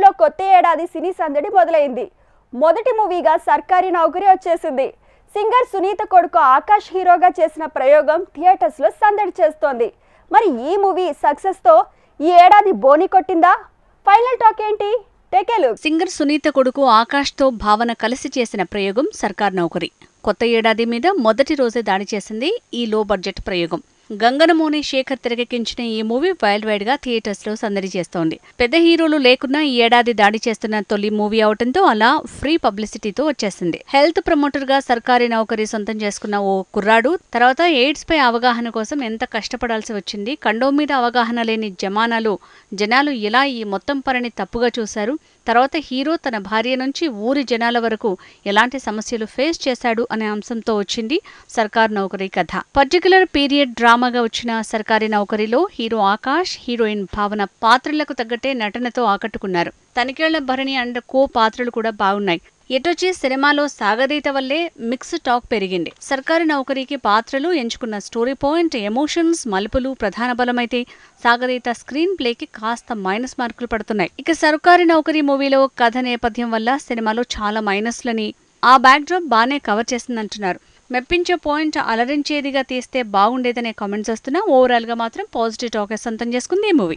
టాలీవుడ్లో కొత్త ఏడాది సినీ సందడి మొదలైంది. మొదటి మూవీగా సర్కారీ నౌకరీ వచ్చేసింది. సింగర్ సునీత కొడుకు ఆకాష్ హీరోగా చేసిన ప్రయోగం థియేటర్స్లో సందడి చేస్తోంది. మరి ఈ మూవీ సక్సెస్తో ఈ ఏడాది బోని కొట్టిందా? ఫైనల్ టాక్ ఏంటి? టెకెలు సింగర్ సునీత కొడుకు ఆకాష్తో భావన కలిసి చేసిన ప్రయోగం సర్కార్ నౌకరీ. కొత్త ఏడాది మీద మొదటి రోజే దాడి చేసింది ఈ లో బడ్జెట్ ప్రయోగం. గంగనమోని శేఖర్ తెరకెక్కించిన ఈ మూవీ వైల్డ్ వైడ్గా థియేటర్స్లో సందడి చేస్తోంది. పెద్ద హీరోలు లేకున్నా ఈ ఏడాది దాడి చేస్తున్న తొలి మూవీ అవటంతో అలా ఫ్రీ పబ్లిసిటీతో వచ్చేసింది. హెల్త్ ప్రమోటర్గా సర్కారీ నౌకరీ సొంతం చేసుకున్న ఓ కుర్రాడు తర్వాత ఎయిడ్స్ పై అవగాహన కోసం ఎంత కష్టపడాల్సి వచ్చింది కండోమ్ మీద అవగాహన లేని జమానాలు జనాలు ఎలా ఈ మొత్తం పనిని తప్పుగా చూశారు తర్వాత హీరో తన భార్య నుంచి ఊరి జనాల వరకు ఎలాంటి సమస్యలు ఫేస్ చేశాడు అనే అంశంతో వచ్చింది సర్కార్ నౌకరీ కథ. పర్టికులర్ పీరియడ్ డ్రామాగా వచ్చిన సర్కారీ నౌకరీలో హీరో ఆకాష్ హీరోయిన్ భావన పాత్రలకు తగ్గట్టే నటనతో ఆకట్టుకున్నారు. తనికేళ్ళ భరణి అండ్ కో పాత్రలు కూడా బాగున్నాయి. ఎటొచ్చి సినిమాలో సాగదీత వల్లే మిక్స్ టాక్ పెరిగింది. సర్కారీ నౌకరీకి పాత్రలు ఎంచుకున్న స్టోరీ పాయింట్ ఎమోషన్స్ మలుపులు ప్రధాన బలమైతే సాగదీత స్క్రీన్ ప్లేకి కాస్త మైనస్ మార్కులు పడుతున్నాయి. ఇక సర్కారీ నౌకరీ మూవీలో కథ నేపథ్యం వల్ల సినిమాలో చాలా మైనస్లని ఆ బ్యాక్డ్రాప్ బాగానే కవర్ చేసిందంటున్నారు మెప్పించే పాయింట్ అలరించేదిగా తీస్తే బాగుండేదనే కామెంట్స్ వస్తున్నా ఓవరాల్గా మాత్రం పాజిటివ్ టాకే సొంతం చేసుకుంది ఈ మూవీ.